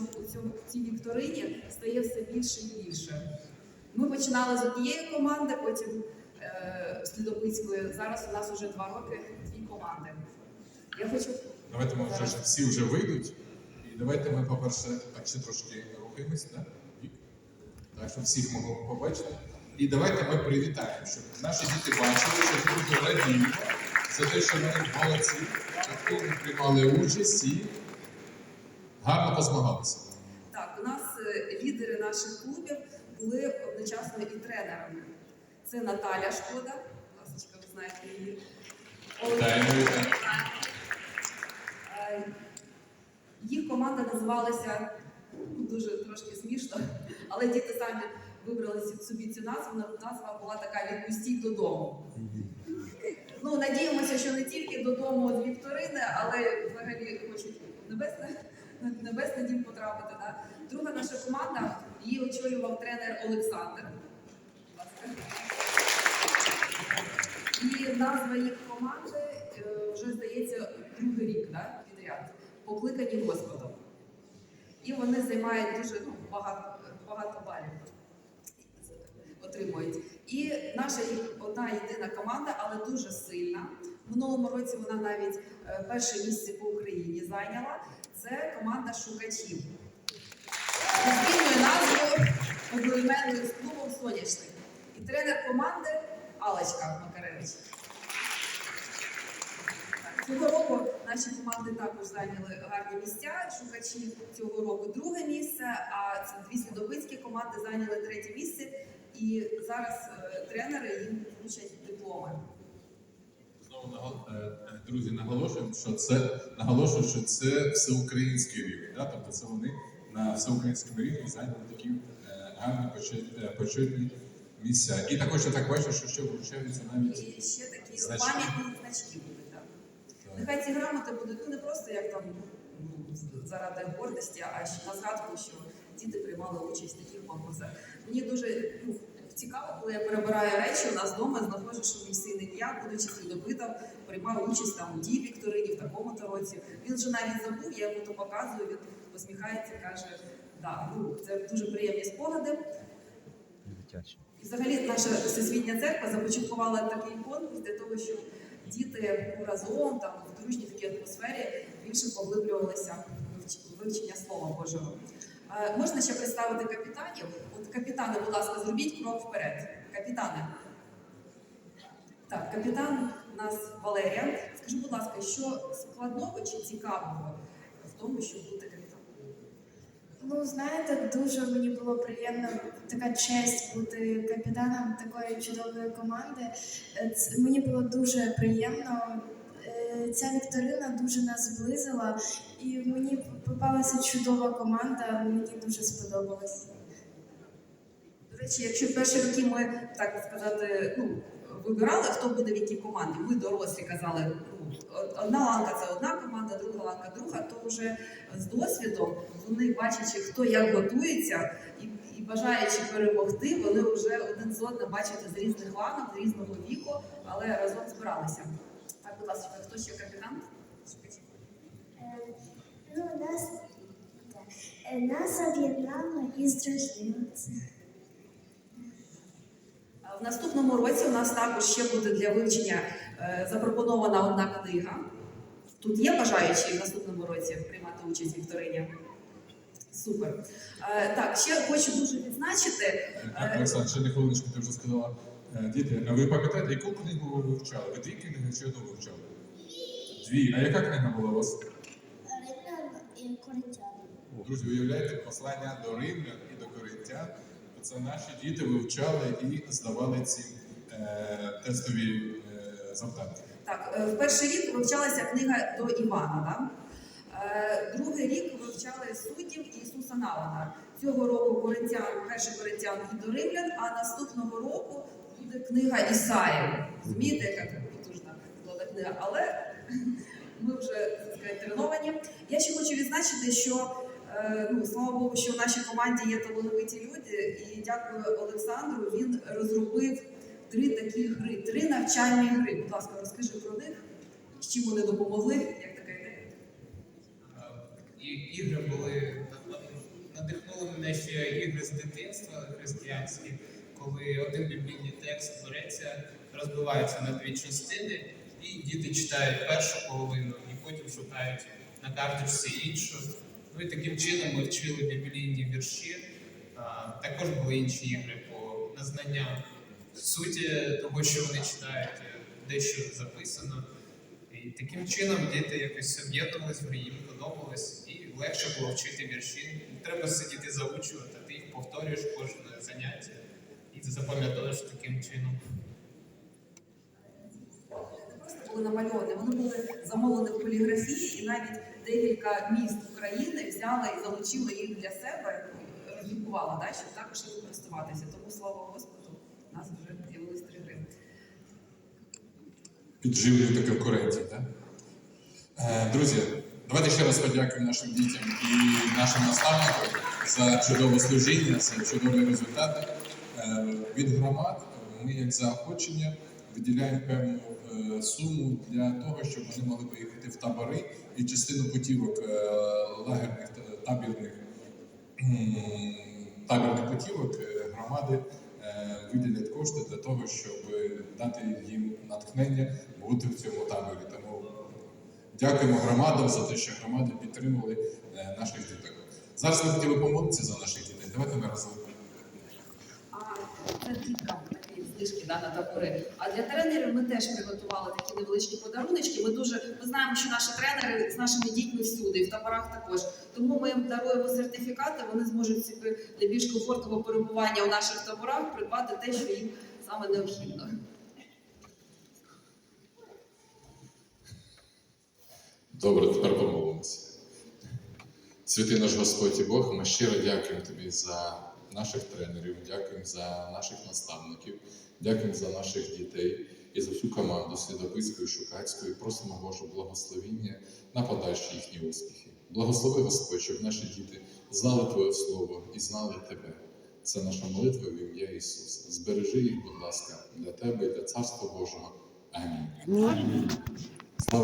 у цій вікторині стає все більше і більше. Ми починали з однієї команди, потім е, слідопитської. Зараз у нас вже два роки дві команди. Я хочу Давайте ми вже всі вже вийдуть. І давайте ми, по-перше, так ще трошки рухаємось, так? Так, щоб всіх могли побачити. І давайте ми привітаємо, щоб наші діти бачили, що дуже радіємо за те, що ми молодці, активно приймали участь і гарно позмагалися. так. У нас е, лідери наших клубів були одночасно і тренерами. Це Наталя Шкода, ласочка, ви знаєте її. Е, Їх команда називалася ну, дуже трошки смішно, але діти самі вибрали собі цю назву. Назва була така відпустіть додому. Ну, надіємося, що не тільки додому з Вікторини, але взагалі хочуть небесне, небесний дім потрапити. Да? Друга наша команда її очолював тренер Олександр. І назва їх команди е, вже здається другий рік да, підряд. Покликані Господом. І вони займають дуже ну, багато, багато балів отримують. І наша одна єдина команда, але дуже сильна. Минулому році вона навіть е, перше місце по Україні зайняла. Це команда шукачів. Спільною назвою одноіменною з клубом Соняшник. І тренер команди Алечка Макаревич. Цього року наші команди також зайняли гарні місця. Шукачі цього року друге місце, а дві слідопитські команди зайняли третє місце. І зараз е, тренери їм вручать дипломи. Знову нагал- е, е, друзі, наголошуємо, що це наголошую, що це всеукраїнський рівень. Да? Тобто це вони на всеукраїнському рівні зайняли такі е, гарні почет- е, почетні місця. І також я так бачу, що ще вручаються навіть І ще такі Значки. пам'ятні значки будуть. Так? Нехай ці грамоти будуть ну, не просто як там ну, заради гордості, а ще на згадку, що діти приймали участь в таких конкурсах. Мені дуже ну, коли я перебираю речі у нас вдома, знаходжу, що мій син Ілля, будучи слідопитом, приймав участь там у тій вікторині, в такому-то році. Він вже навіть забув, я йому то показую, він посміхається, каже, да, ну, це дуже приємні спогади. Дитячі. І взагалі наша всесвітня церква започаткувала такий конкурс для того, щоб діти ну, разом там в дружній такій атмосфері більше поглиблювалися вивчення Слова Божого. Е, можна ще представити капітанів? От капітани, будь ласка, зробіть крок вперед. Капітани. Так, капітан у нас Валерія. Скажи, будь ласка, що складного чи цікавого в тому, щоб бути капітаном? Ну, знаєте, дуже мені було приємно така честь бути капітаном такої чудової команди. Е, ц- Мені було дуже приємно. Е, Ця вікторина дуже нас зблизила, і мені попалася чудова команда. Мені дуже сподобалось. До речі, якщо в перші роки ми так сказати, ну вибирали, хто буде в якій команді, ми дорослі казали, ну, одна ланка це одна команда, друга ланка друга, то вже з досвідом вони бачачи, хто як готується і бажаючи перемогти, вони вже один з одним бачите з різних ланок, з різного віку, але разом збиралися. Будь ласка, хто ще капітан? Е, Ну, нас, е, нас об'єднало із дружиною. В наступному році у нас також ще буде для вивчення е, запропонована одна книга. Тут є бажаючі в наступному році приймати участь в вікторині? Супер. Так, ще хочу дуже відзначити. Так, Олександр, ще не хвилиночку, ти вже сказала. Е, Діти, а ви пам'ятаєте, яку книгу ви вивчали? Ви дві книги чи одну вивчали? Дві. А яка книга була у вас? Друзі, уявляєте, послання до римлян і до коринтян. Це наші діти вивчали і здавали ці е, тестові е, завдання. Так, е, в перший рік вивчалася книга до Івана. Да? Е, другий рік вивчали суддів Ісуса Навана. Цього року коринтян, перший коринтян і до римлян, а наступного року буде книга Ісаї. Розумієте, яка потужна складна книга, але ми вже сказати, треновані. Я ще хочу відзначити, що е, ну, слава Богу, що в нашій команді є талановиті люди, і дякую Олександру. Він розробив три такі гри, три навчальні гри. Будь ласка, розкажи про них, з чим вони допомогли, як така ідея. Ігри були надихнули мене ще ігри з дитинства християнські, коли один біблійний текст береться, розбивається на дві частини, і діти читають першу половину, і потім шукають на карточці іншу. Ну і таким чином ми вчили біблійні вірші. А, також були інші ігри по назнання суті того, що вони читають, е, дещо записано. І таким чином діти якось об'єднувались в їм подобалось, і легше було вчити вірші. Треба сидіти заучувати, ти їх повторюєш кожне заняття і ти запам'ятовуєш таким чином. не просто були намальовані, вони були замовлені в поліграфії, і навіть декілька міст України взяли і залучили їх для себе, роздрукували, да, щоб також їм користуватися. Тому слава Господу, у нас вже з'явились три гри. Підживлюєте конкурентів, так? Е, Друзі, давайте ще раз подякуємо нашим дітям і нашим наставникам за чудове служіння, за чудові результати. Е, Від громад ми, як заохочення, виділяємо певну е, суму для того, щоб вони могли поїхати в табори і частину путівок е, лагерних табірних табірних путівок громади виділять кошти для того, щоб дати їм натхнення бути в цьому таборі. Тому дякуємо громадам за те, що громади підтримували е, наших діток. Зараз ми хотіли помолитися за наших дітей. Давайте ми разом. А це такі знижки да, на табори. А для тренерів ми теж приготували такі невеличкі подаруночки. Ми дуже ми знаємо, що наші тренери з нашими дітьми всюди, і в таборах також. Тому ми їм даруємо сертифікати. Вони зможуть собі для більш комфортного перебування у наших таборах придбати те, що їм саме необхідно. Добре, тепер помолимося. Святий наш Господь і Бог, ми щиро дякуємо Тобі за наших тренерів, дякуємо за наших наставників, дякуємо за наших дітей і за всю команду Слідопицької, Шукацької. Просимо Боже благословіння на подальші їхні успіхи. Благослови Господь, щоб наші діти знали Твоє Слово і знали Тебе. Це наша молитва в ім'я Ісуса. Збережи їх, будь ласка, для Тебе і для Царства Божого. Амінь. Слава